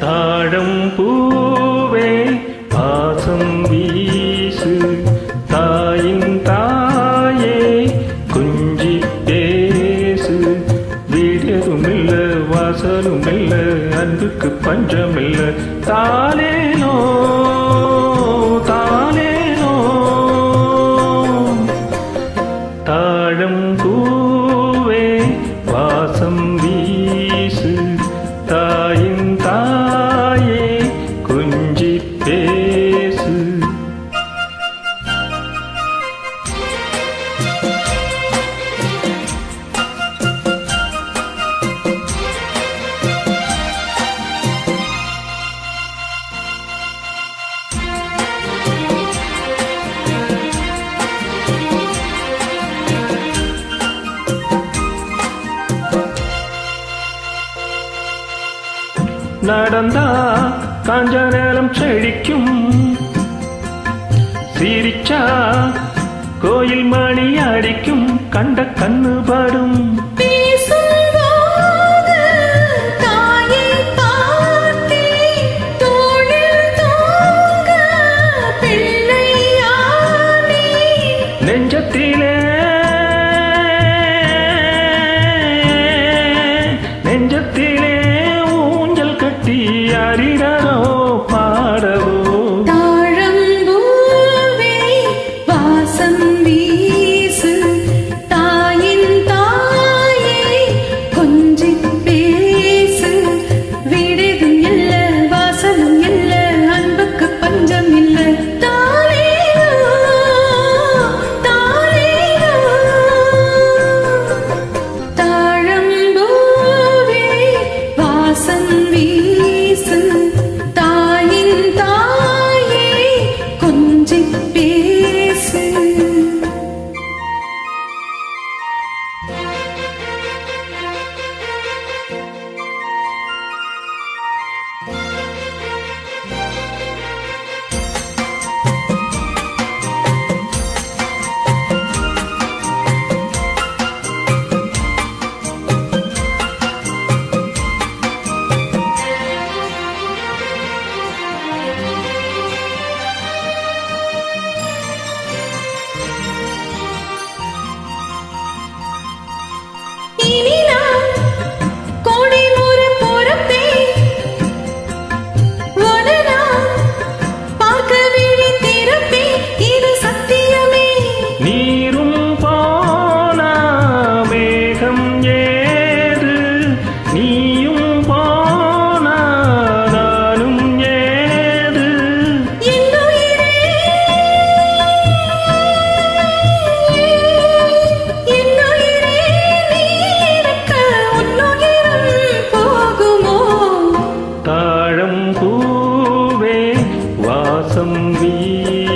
தாழம் பூவே பாசம் வீசு. தாயின் தாயே குஞ்சி பேசு வீடரும் இல்ல வாசலும் இல்ல அன்புக்கு பஞ்சம் இல்ல தானேனோ தானேனோ. தாழம் பூ நடந்தா காஞ்ச நேரம் செழிக்கும் சிரிச்சா கோயில் மணி அடிக்கும் கண்ட கண்ணு படும் நீலா வாசம் வீ